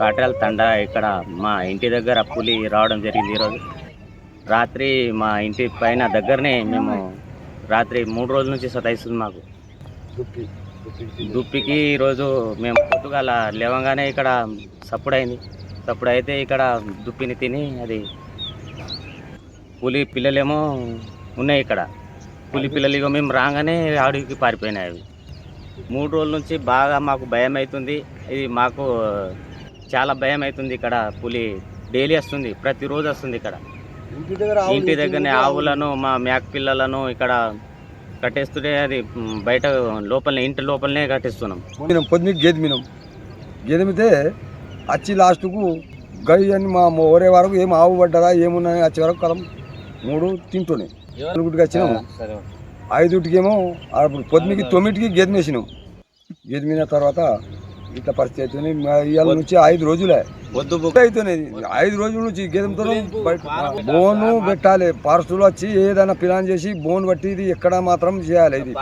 కాట్రాల తండ ఇక్కడ మా ఇంటి దగ్గర పులి రావడం జరిగింది ఈరోజు. రాత్రి మా ఇంటి పైన దగ్గరనే మేము రాత్రి మూడు రోజుల నుంచి సతాయిస్తుంది మాకు. దుప్పికి ఈరోజు మేము పొద్దుగాల లేవగానే ఇక్కడ సప్పుడైంది సప్పుడు అయితే ఇక్కడ దుప్పిని తిని అది పులి పిల్లలేమో ఉన్నాయి ఇక్కడ. పులి పిల్లలు ఇగో మేము రాగానే ఆడికి పారిపోయినాయి అవి. మూడు రోజుల నుంచి బాగా మాకు భయం అవుతుంది ఇది మాకు చాలా భయం అవుతుంది ఇక్కడ పులి. డైలీ వస్తుంది ప్రతిరోజు వస్తుంది ఇక్కడ. ఇంటి దగ్గర ఇంటి దగ్గరనే ఆవులను మా మేక పిల్లలను ఇక్కడ కట్టేస్తుంటే అది బయట లోపలనే ఇంటి లోపలనే కట్టేస్తున్నాం. మినం గేదె మినం. గేదె మితే వచ్చి లాస్ట్కు గై అని మా ఒరే వరకు ఏం ఆవు పడ్డదా ఏమున్నాయి వచ్చే వరకు కలం మూడు తింటున్నాయి. నలుగురికి వచ్చినాము. ఐదుటికేమో అప్పుడు పొద్దున్నకి తొమ్మిదికి గేదె మేసినాం. గేదె మీద తర్వాత ఇట్లా పరిస్థితి అవుతుంది ఇవాళ నుంచి ఐదు రోజులే. అవుతున్నాయి ఐదు రోజుల నుంచి గేదెంతో బోను పెట్టాలి. పార్సులు వచ్చి ఏదైనా ప్లాన్ చేసి బోన్ బట్టి ఇది ఎక్కడ మాత్రం చేయాలి. ఇది